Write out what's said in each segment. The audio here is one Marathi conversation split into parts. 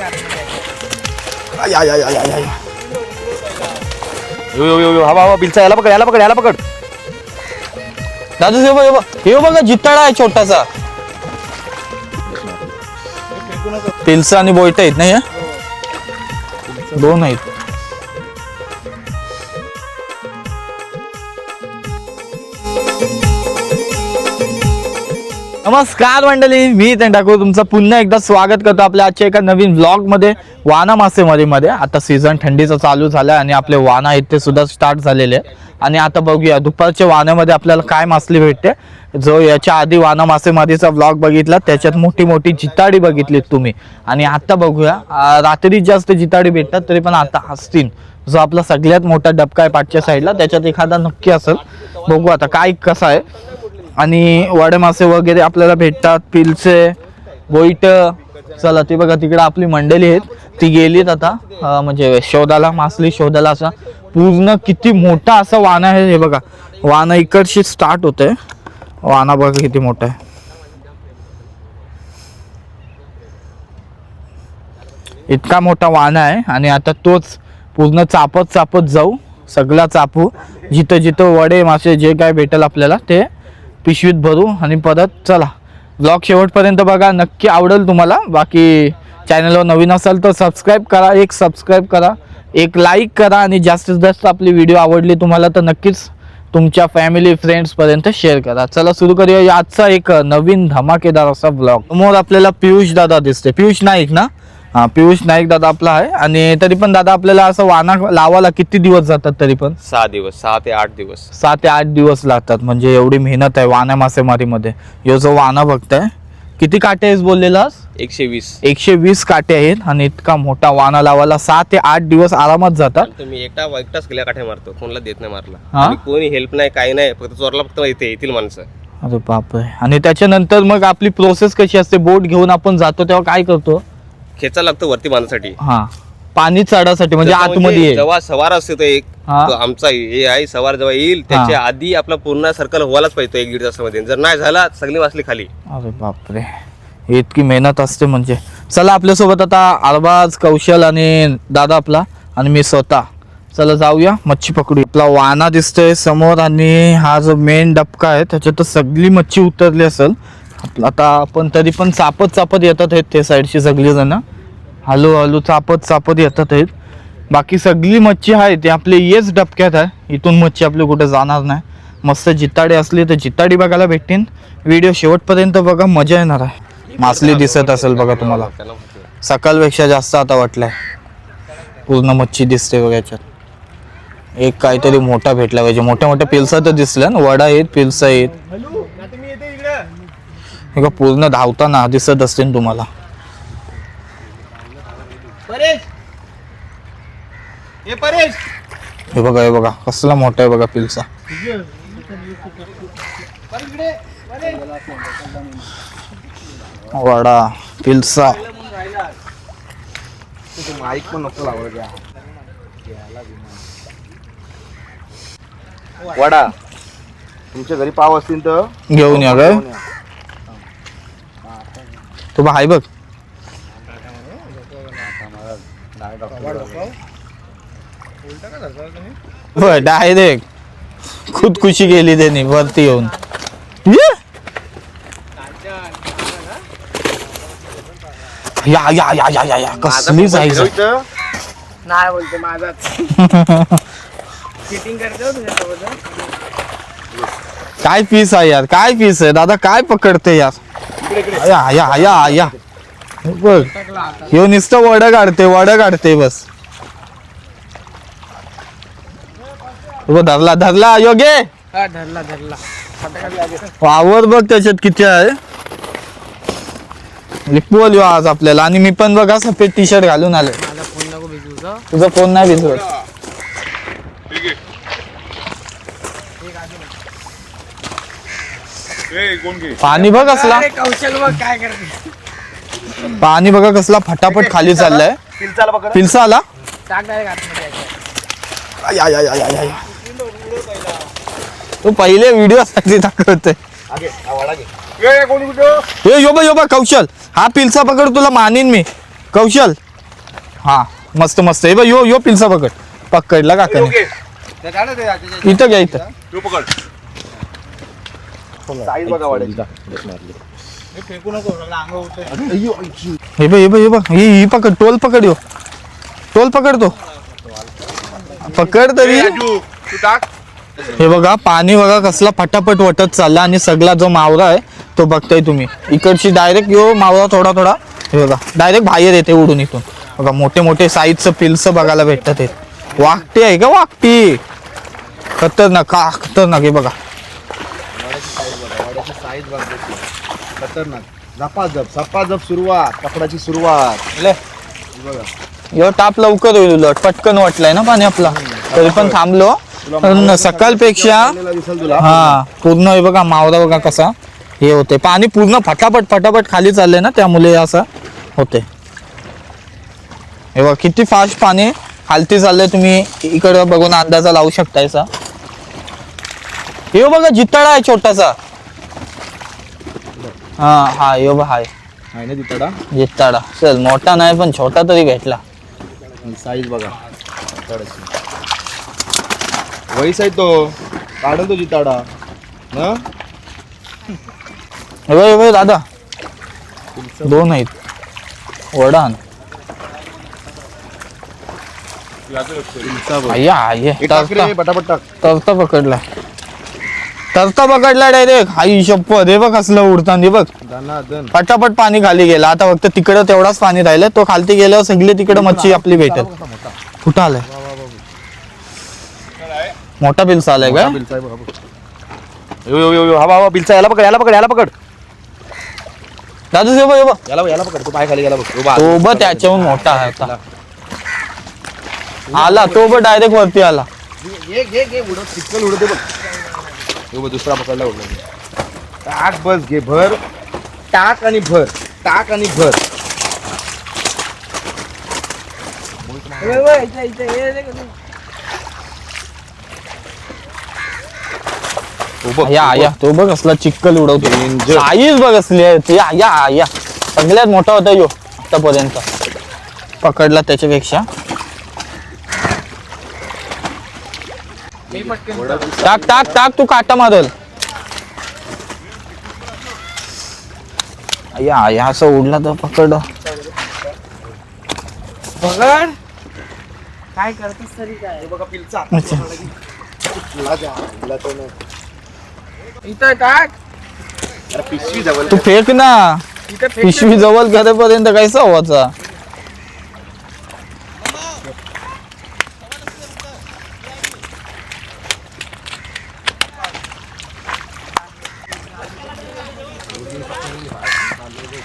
आय, आय, आय, आय, आय, आय. यो यो यो यो हवा हवा पिलचा याला पकड याला पकड याला पकड. दादू हे बघ हे बघ हे आहे छोटासा. पिलसा आणि बोईट आहेत नाही दोन आहेत. नमस्कार मंडळी मी ठाकूर. तुमचं पुन्हा एकदा स्वागत करतो आपल्या आजच्या एका नवीन ब्लॉगमध्ये वाना मासेमारीमध्ये आता सीझन थंडीचं चालू झालं आणि आपले वाना आहेत ते सुद्धा स्टार्ट झालेले आणि आता बघूया दुपारच्या वाण्यामध्ये आपल्याला काय मासली भेटते? जो याच्या आधी वाना मासेमारीचा ब्लॉग बघितला त्याच्यात मोठी मोठी जिताडी बघितलीत तुम्ही. आणि आता बघूया रात्री जास्त जिताडी भेटतात तरी पण आता असतील जो आपला सगळ्यात मोठा डबका आहे पाठच्या साईडला त्याच्यात एखादा नक्की असेल. बघू आता काय कसं आहे. आणि वाडे मासे वगैरे आपल्याला भेटतात पिलचे बोईट. चला ते बघा तिकडे आपली मंडळी आहेत. ती गेलीत आता म्हणजे शोधाला मासली शोधाला असा पूर्ण किती मोठा असा वाना आहे हे बघा. वाना इकडशी स्टार्ट होते. वाना बघा किती मोठा आहे. इतका मोठा वाना आहे आणि आता तोच पूर्ण चापत चापत जाऊ सगळा चापू. जिथं जिथं वडे मासे जे काय भेटेल आपल्याला ते पिशवीत भरू आणि परत चला. ब्लॉग शेवटपर्यंत बघा नक्की आवडेल तुम्हाला. बाकी चॅनलवर नवीन असाल तर सबस्क्राईब करा एक सबस्क्राईब करा एक लाईक करा आणि जास्तीत जास्त आपली व्हिडिओ आवडली तुम्हाला तर नक्कीच तुमच्या फॅमिली फ्रेंड्सपर्यंत शेअर करा. चला सुरू करूया. आजचा एक नवीन धमाकेदार असा ब्लॉग समोर आपल्याला पियुष दादा दिसते पियुष नाईक ना? हा पियुष नाईक दादा आपला आहे. आणि तरी पण दादा आपल्याला असं वाना लावायला किती दिवस जातात तरी पण? सहा दिवस सहा ते आठ दिवस. सहा ते आठ दिवस लागतात. म्हणजे एवढी मेहनत आहे वाना मासेमारीमध्ये. ह्यो जो वाना बघताय किती काटे आहेस बोललेलास एकशे वीस. एकशे वीस काटे आहेत आणि इतका मोठा वाना लावायला सहा ते आठ दिवस आरामात जातात. तुम्ही एकटा एकटाच गेल्या काठ्या मारतो. कोणाला देत नाही मारला. हा? आणि कोणी हेल्प नाही काही नाही. फक्त चोरला फक्त इथे येतील माणसं. अरे बापरे. आणि त्याच्यानंतर मग आपली प्रोसेस कशी असते? बोट घेऊन आपण जातो तेव्हा काय करतो? खेचा लागतो वरती बांधण्यासाठी हा. पाणी चढासाठी म्हणजे जसं आतमध्ये. जेव्हा सवार असते तो एक हा. तो आमचा हे आहे सवार जेव्हा येईल त्याच्या आधी आपला पूर्ण सर्कल व्हायलाच पाहिजे तो एक दीड तासामध्ये. जर नाही झाला सगळी वाचली खाली. अरे बापरे. इतकी मेहनत असते म्हणजे. चला आपल्यासोबत आता अरबाज कौशल आणि दादा आपला आणि मी स्वतः. चला जाऊया. मच्छी पकडू आपला वाना दिसतोय समोर आणि हा जो मेन डबका आहे त्याच्यात सगळी मच्छी उतरली असेल. आता आपण तरी पण चापत चापत येतात आहेत ते साईडची सगळी जण हळू हळू चापत चापत येतात आहेत. बाकी सगळी मच्छी आहे ती आपली येच डबक्यात आहे. इथून मच्छी आपली कुठे जाणार नाही. मस्त जिताडी असली तर जिताडी बघायला भेटतील. व्हिडिओ शेवटपर्यंत बघा मजा येणार आहे. मासली दिसत असेल बघा तुम्हाला. सकाळपेक्षा जास्त आता वाटलंय. पूर्ण मच्छी दिसते बघा याच्यात. एक काहीतरी मोठा भेटला पाहिजे. मोठ्या मोठ्या पिलसा तर दिसल्या ना. वडा आहेत पिलसा आहेत. हे का पूर्ण धावताना दिसत असतील तुम्हाला. हे बघा हे बघा कसला मोठा आहे बघा पिलसा. वडा पिलसा. वडा तुमच्या घरी पाव असतील तर? घेऊन या काय तू हाय बघ. होय डायरेक्ट खुदकुशी केली त्यांनी वरती येऊन. ये. या या या या या या. कसली आहे नाही बोलते चिटिंग करते हो तुझ्यासोबत काय पीस आहे यार? काय पीस आहे? दादा काय पकडते यार? या या या या बघ ह्यो नुसतं वड काढते वड काढते बस. धरला धरला योगे धरला धरला. वावर बघ त्याच्यात किती आहे. लिपवल आज आपल्याला. आणि मी पण बघा सफेद टी शर्ट घालून आले तुझा फोन नाही भिजवत. पाणी बघ कसला. अरे कौशल बघ काय करते. पाणी बघा कसला फटाफट खाली चाललाय. पिलसा आला टाक डायरेक्ट आतमध्ये याच्यात. आय, आय, आय, आय, आय, आय. तो पहिले व्हिडिओ साठी दाखवतोय. कोणी कुठं योबा योबा कौशल. हा पिलसा पकड तुला मानीन मी. कौशल. हा मस्त मस्त. हे बघ यो यो पिलसा पकड. पकडला काकाने त्याच्या- इथं घ्या इथं. तू पकड. साईज बघा वाड्याची हे बघ हे बघ हे बघ. ही ही पकड टोल पकड यो. टोल पकडतो पकड तरी. राजू, तू टाक. हे बघा पाणी बघा कसला फटाफट वटत चालला आणि सगळा जो मावरा आहे तो बघताय तुम्ही. इकडची डायरेक्ट यो मावरा थोडा थोडा. हे बघा डायरेक्ट बाहेर येते उडून इथून. बघा मोठे मोठे साईजचं पिल्स बघायला भेटतात हे. वाकटी आहे का वाकटी? खतरनाक का खतरनाक हे बघा. वाड्याची साईज बघ त्याची. खतरनाक. झपाझप झपाझप सुरुवात कपडाची सुरुवात. ले. बघा. यो टाप लवकर होईल उलट. पटकन वाटलाय ना पाणी आपला? तरी पण थांबलो. पण सकाळपेक्षा आलेला दिसेल तुला. हा पूर्ण हे बघा मावरा बघा कसा हे होते. पाणी पूर्ण फटाफट फटाफट खाली चाललंय ना त्यामुळे असं होते. हे बघा किती फास्ट पाणी खालती चाललंय तुम्ही. इकडे बघून अंदाजा लावू शकताय सा हे बघा जिताळा आहे छोटासा. हा हा यो बघा हाय आहे ना तिथडा जिताडा चल मोठा नाही पण छोटा तरी भेटला. साईज बघा. जिताडाची वैस आहे तो. काढून तो जिताडा ना हे? बघ हे बघ दादा. दोन आहेत. वडान. अय्या अय्या टाक रे तरता पटापट टाक. तरता पकडला. तरता पकडला डायरेक्ट आई शपथ हे बघ कसलं उडताना हे बघ. पटापट पाणी खाली गेलं. आता फक्त तिकडं तेवढाच पाणी राहिलं. तो खालती गेल्यावर सगळी तिकडं मच्छी आपली भेटेल. कुठं आलाय? मोठा बिल्स आलाय काय बिलचा आहे बघा बघ. यो यो यो यो हा बाबा बिलचा याला पकड याला पकड याला पकड. दादू हे बघ हे बघ. याला बघ याला पकड. तो पाय खाली गेला बघ. तो ब त्याच्याहून मोठा आहे आता. आला तो ब डायरेक्ट वरती आला. उडत चिकल उडते बघ. यो बघ दुसरा पकडला उडला. टाक बस घे भर. टाक आणि भर. टाक आणि भर. हे या या तो? बघ असला चिक्कल उडवतो. साईज बघ असली आहे ती. या या या सगळ्यात मोठा होता यो आतापर्यंत. पकडला त्याच्यापेक्षा मी पटकन टाक टाक टाक तू काटा मारल या या असं उडला तर पकड. बघड काय करतोस तरी काय? बघा पिलचा. इथं टाक. पिशवी जवळ तू फेक ना. पिशवी जवळ करेपर्यंत कैसा व्हायचा मेन मेन बघ अमली पेन पकड दे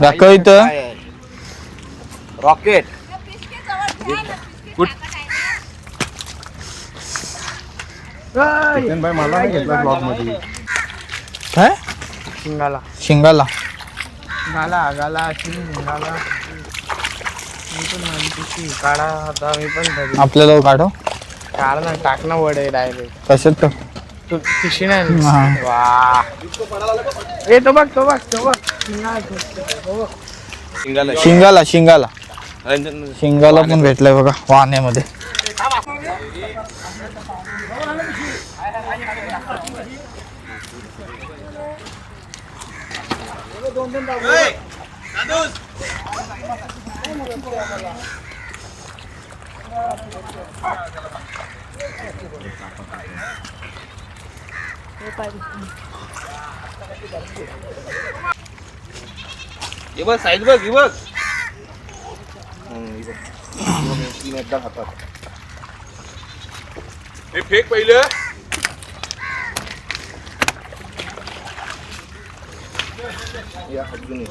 दाखव इथं. रॉकेट ओय, भाई मला नाही घेतला ब्लॉगमध्ये. काय? शिंगाला. शिंगाला. गाला गाला शिंग गाला मी पण म्हणते काढा आता मी पण आपल्याला काढव काढ ना टाक ना वडे डायरेक्ट तर तू नाही हा. वा. ए तो बघ तो बघ तो बघ. शिंगाला तो बघ. शिंगाला शिंगाला. शिंगाला शिंगाला पण भेटलाय बघा वाहण्यामध्ये हे बघ साईज बघ हे बघ. तीन एकदा हातात. हे फेक पहिलं या अजून एक.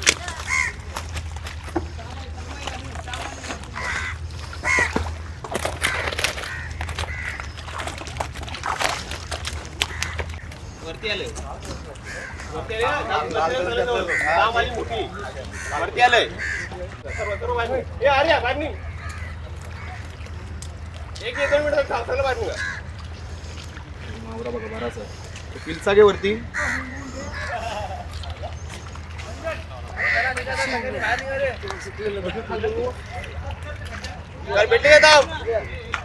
वरती आलंय वरती काम आली मोठी. वरती आलंय. एक दोन मिनिटं बघा बराच पिलचा घे वरती. काय भेटली का ताम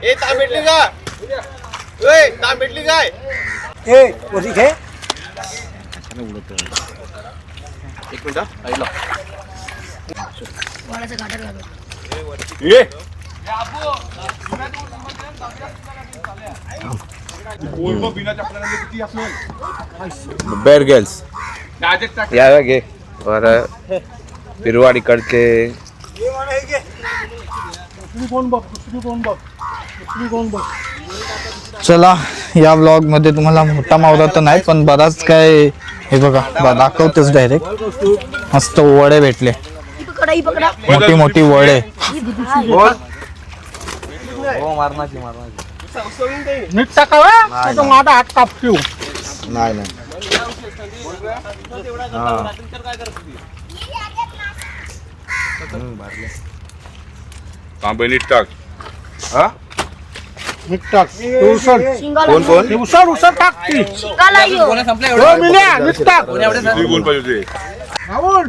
ए ताम भेटली का? ए ताम भेटली काय? एक मिनिट आईला. ये. बेर गर्ल्स या घे. बरं. बिरवाड इकडचे चला या ब्लॉगमध्ये तुम्हाला मोठा मावरा तर नाही पण बराच काय हे बघा बा- दाखवतेच डायरेक्ट मस्त वडे भेटले. पकडा ही पकडा मोठी मोठी वडे. हो. टाकावा माझा हात नाही नाही. तांबे नीट टाक. हा? मीठ टाक ते उसळ. शिंगाला कोण कोण? ते उसळ उसळ टाक ती शिंगाला येऊ हो मिल्या पाहिजे राहुल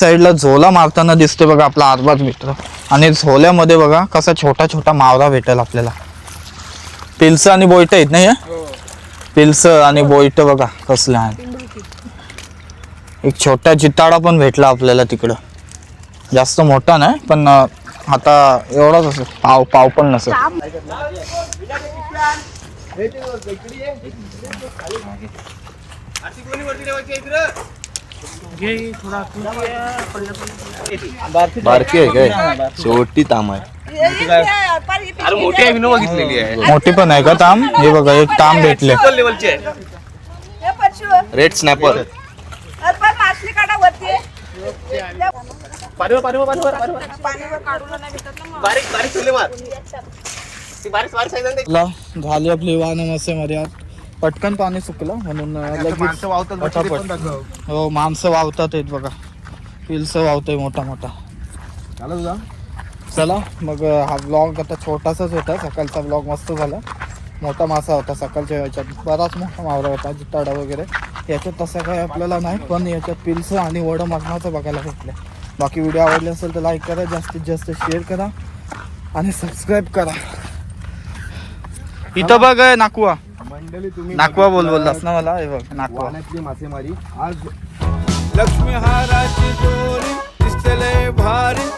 साईडला झोला मारताना दिसतोय बघा आपला आरबाज मित्र. आणि झोल्यामध्ये बघा कसा छोटा छोटा मावरा भेटेल आपल्याला. पिल्स आणि बोईट आहेत नाही पिल्स आणि बोईट बघा कसले आहेत. एक छोटा चिताडा पण भेटला आपल्याला तिकडं. जास्त मोठा नाही पण आता एवढाच असेल. पाव पाव पण नसेल? बारकी आहे काय? छोटी ताम आहे. अरे मोठी पण आहे का ताम? हे बघा एक ताम भेटले. Equal level आहे वरती पाठीवर पाठीवर पाठीवर पाठीवर बारीक बारीक ठेवले मार. ती बारीक बारीक साईज आणते ला झाली आपली वाहन आत पटकन पाणी सुकलं म्हणून अं, लगेच पटापट. हो माणसं वावतात आहेत बघा. पिल्स वावतोय मोठा मोठा. झालं तुझा? चला मग अं, हा ब्लॉग आता छोटासाच होता. सकाळचा ब्लॉग मस्त झाला. मोठा मासा होता सकाळच्या याच्यात बराच मोठा मावरा होता जिताडा वगैरे. याच्यात तसं काही आपल्याला नाही पण याच्यात पिल्स आणि वडं मरणाचं बघायला भेटलं. बाकी व्हिडिओ आवडले असेल तर लाईक करा जास्तीत जास्त शेअर करा आणि सबस्क्राईब करा. इथं बघ हे नाकुआ मंडळी तुम्ही नाकुआ बोल बोललास ना मला? हे बघ नाकुआ मासेमारी. आज लक्ष्मी हाराची दिसले भारी.